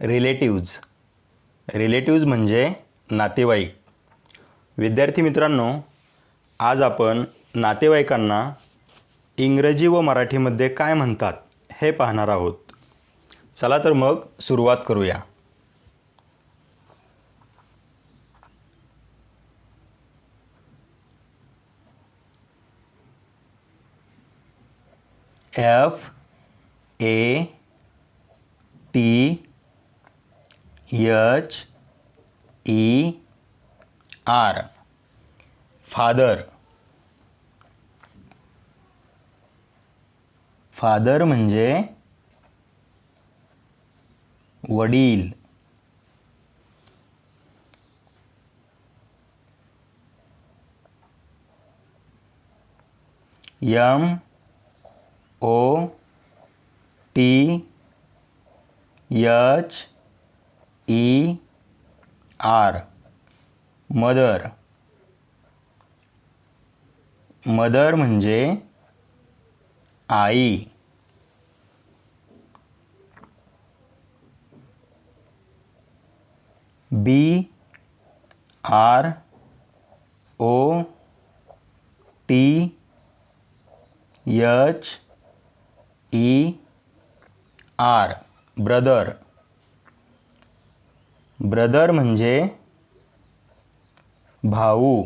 Relatives. Relatives म्हणजे नातेवाईक. विद्यार्थी मित्रांनो आज आपण नातेवाईकांना इंग्रजी व मराठीमध्ये काय म्हणतात हे पाहणार आहोत. चला तर मग सुरुवात करूया. F A T H E R father father म्हणजे वडील. M O T H E R mother mother म्हणजे आई. B R O T H E R brother brother म्हणजे भाऊ.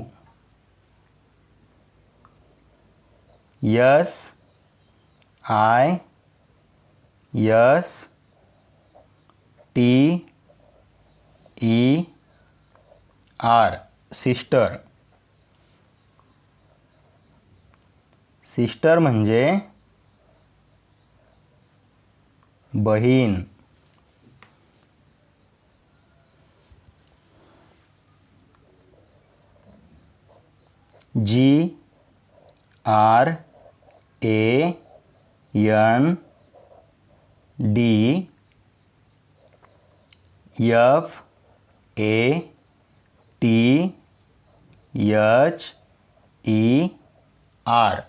S I S T E R sister. Sister म्हणजे बहीण. G R A N D F A T H E R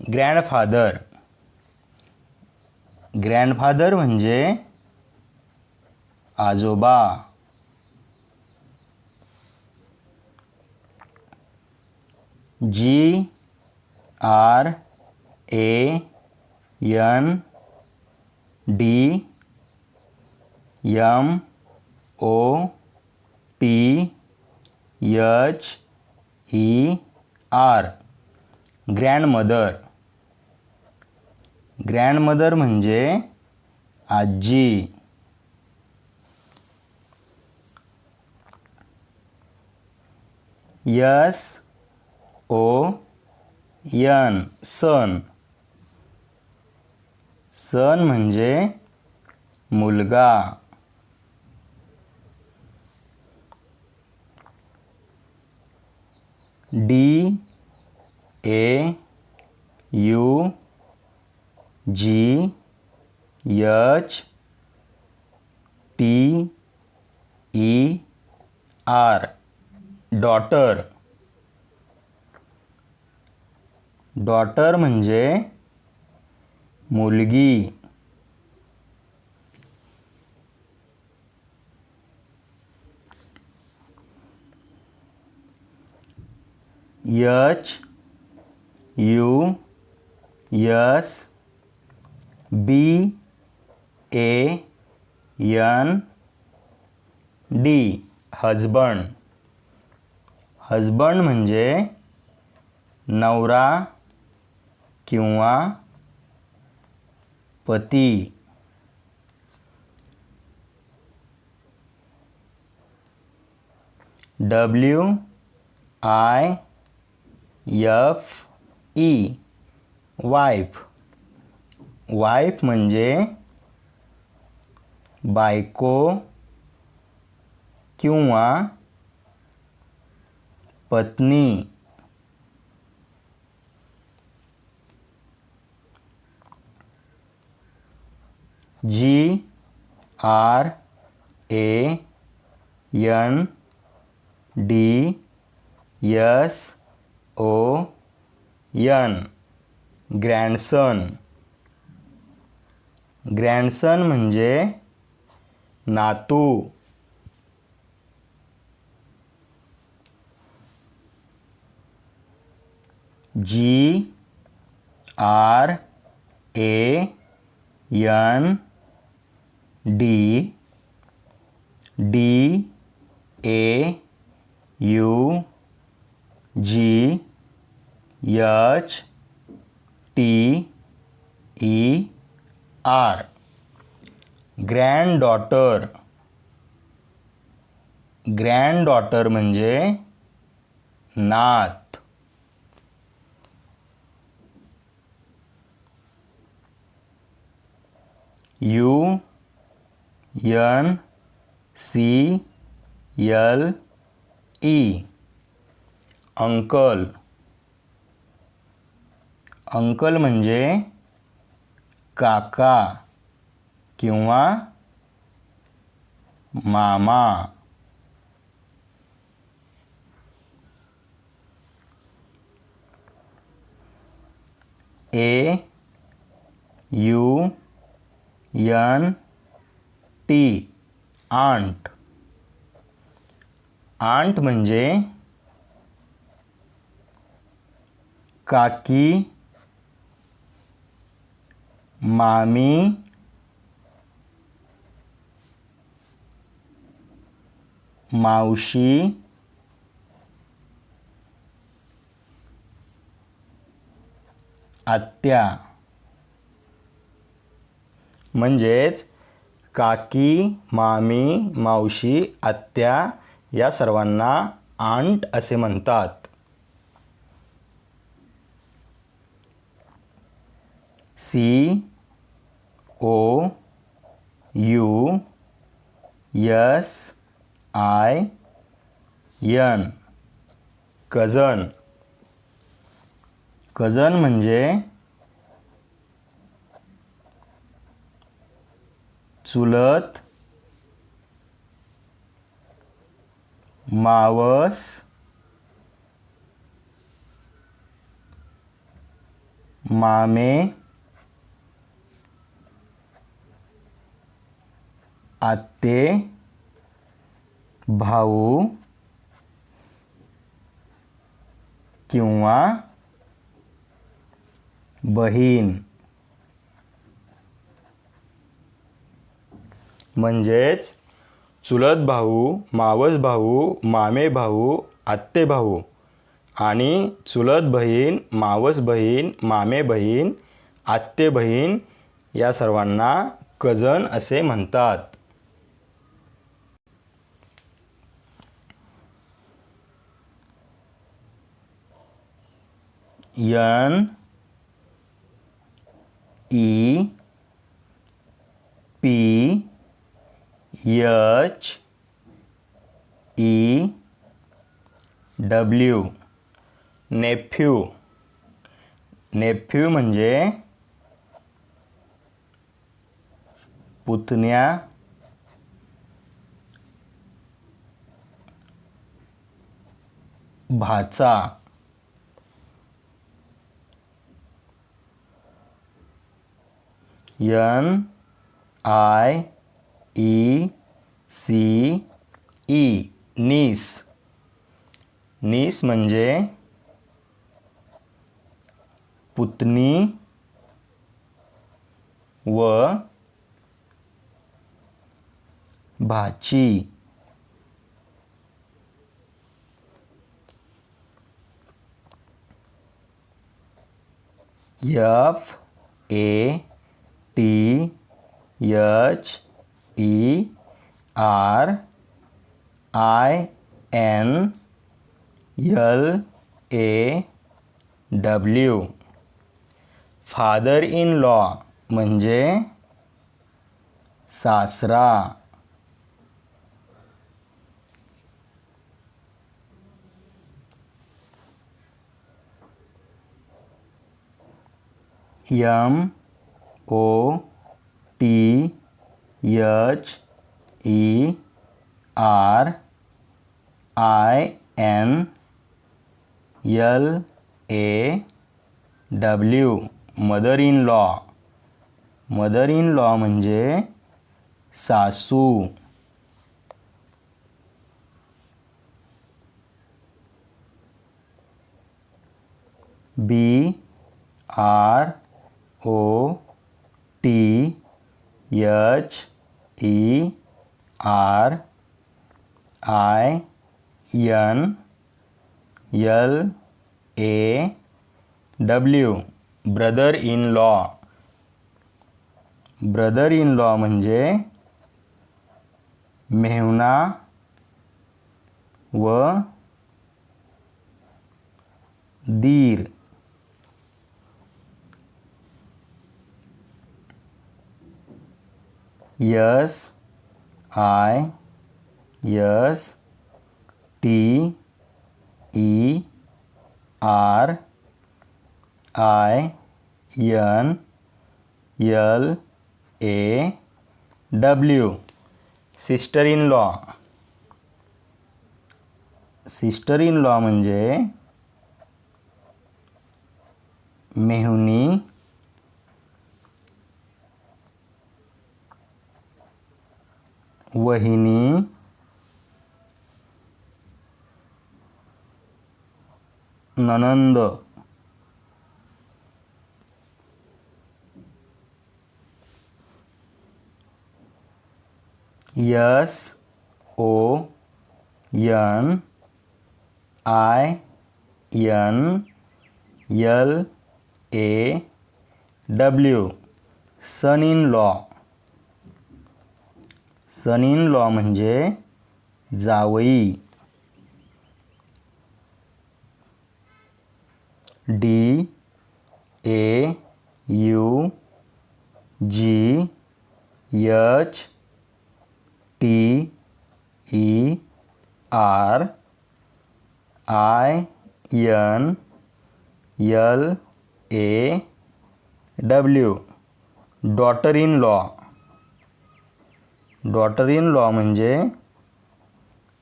grandfather grandfather म्हणजे आजोबा. G R A N D M O T H E R grandmother grandmother म्हणजे आजी. S O N son son म्हणजे मुलगा. D A U G H T E R daughter daughter म्हणजे मुलगी. H U S B N D husband husband नवरा. किंवा पती। W I F E wife wife म्हणजे बायको किंवा पत्नी. G R A N D S O N grandson grandson म्हणजे नातू. G R A N D D A U G H T E R granddaughter granddaughter म्हणजे नात. U N C L E uncle. Uncle म्हणजे काका किंवा मामा. A U N T aunt. Aunt म्हणजे काकी मामी मावशी आत्या. म्हणजेच काकी, मामी, मावशी, आत्या या सर्वांना आंट असे म्हणतात. C, O, U, S, I, N cousin cousin म्हणजे चुलत मावस मामे आत्ते भाऊ किंवा बहीण. म्हणजेच चुलत भाऊ मावस भाऊ मामे भाऊ आत्ते भाऊ आणि चुलत बहीण मावस बहीण मामे बहीण आत्ते बहीण या सर्वांना कजन असे म्हणतात. N E P H E W nephew nephew म्हणजे पुतण्या. भाचा. N I E C E niece. Niece म्हणजे पुतणी व भाची। F A T H E R I N L A W father in law म्हणजे सासरा. M O T H E R I N L A W mother in law mother in law म्हणजे सासू. B R O T H E R I N L A W brother in law brother in law म्हणजे मेहुणा व दीर. S I S T E R I N L A W sister in law sister in law म्हणजे मेहुनी वहिनी। ननंद। S O N I N L A W son in law. Son in law म्हणजे जावई. D. A. U. G. H. T. E. R. I. N. L A. W. Daughter in law. Daughter in law म्हणजे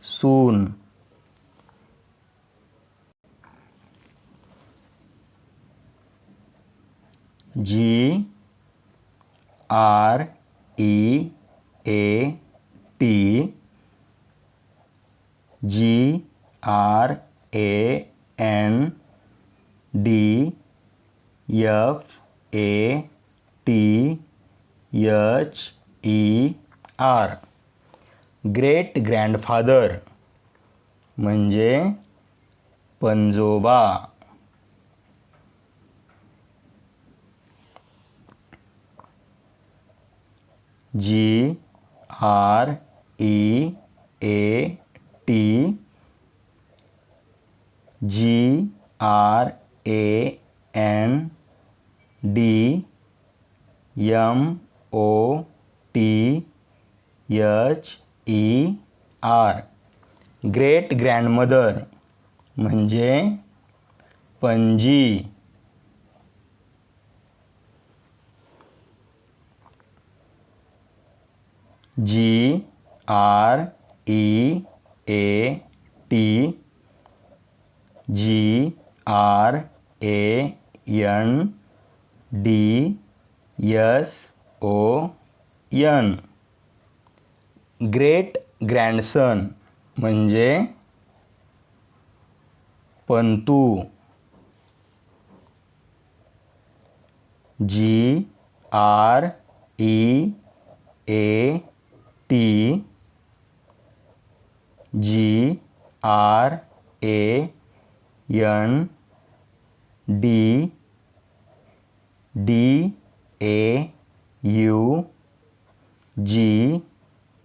सून. G R E A T G R A N D F A T H E R, great grandfather, म्हणजे पंजोबा. G, R, E, A, T. G, R, A, N, D, M, O, T. H E R great grandmother म्हणजे Panaji G R E A T G R A N D S O N great grandson म्हणजे Pantu. G R E A T G R A N D D A U G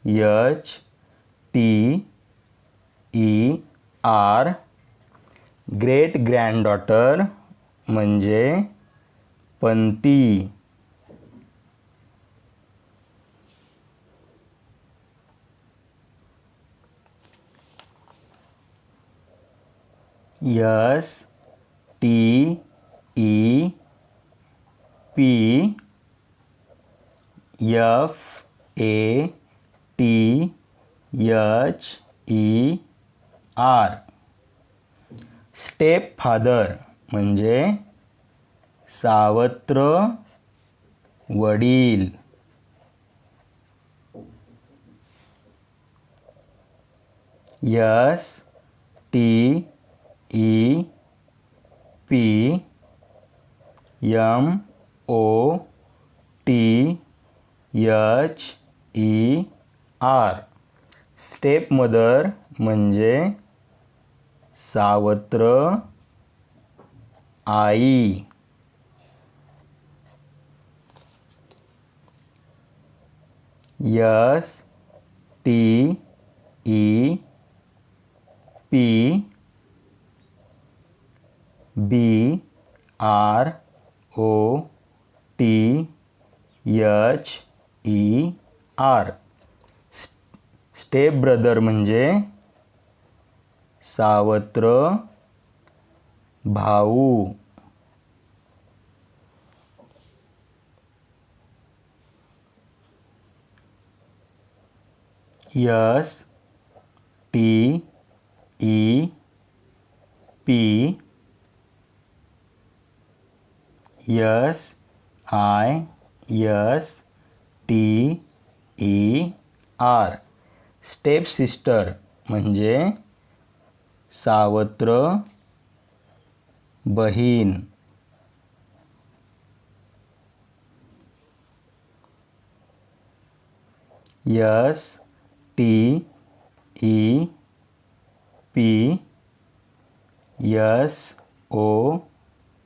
H T E R great granddaughter म्हणजे पंती. S T E P F A T H E R stepfather म्हणजे सावत्र वडील S T E P M O T H E R. Stepmother म्हणजे सावत्र आई. S, T, E, P, B, R, O, T H E, R. Stepbrother म्हणजे सावत्र भाऊ. S T E P S I S T E R stepsister म्हणजे सावत्र बहीण. S, T, E, P, S, O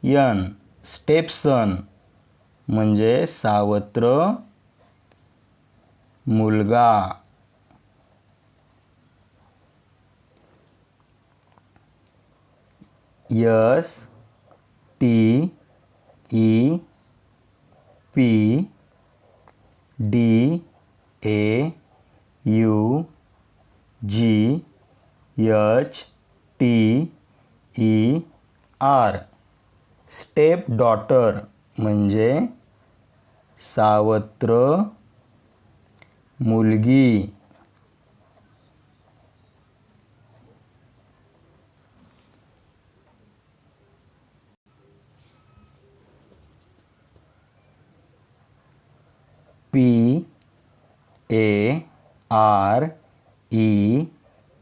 N stepson म्हणजे सावत्र मुलगा. S T E P D A U G H T E R stepdaughter म्हणजे सावत्र मुलगी. P A R E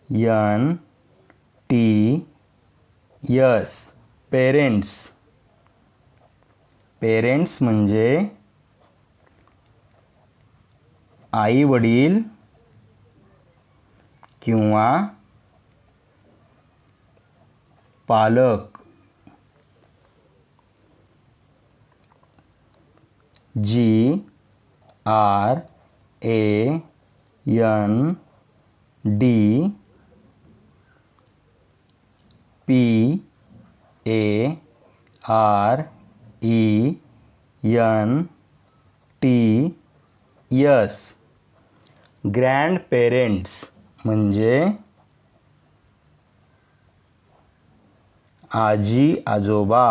N T S parents parents म्हणजे आई वडील किंवा पालक. G R A N D P A R E N T S grandparents म्हणजे आजी आजोबा.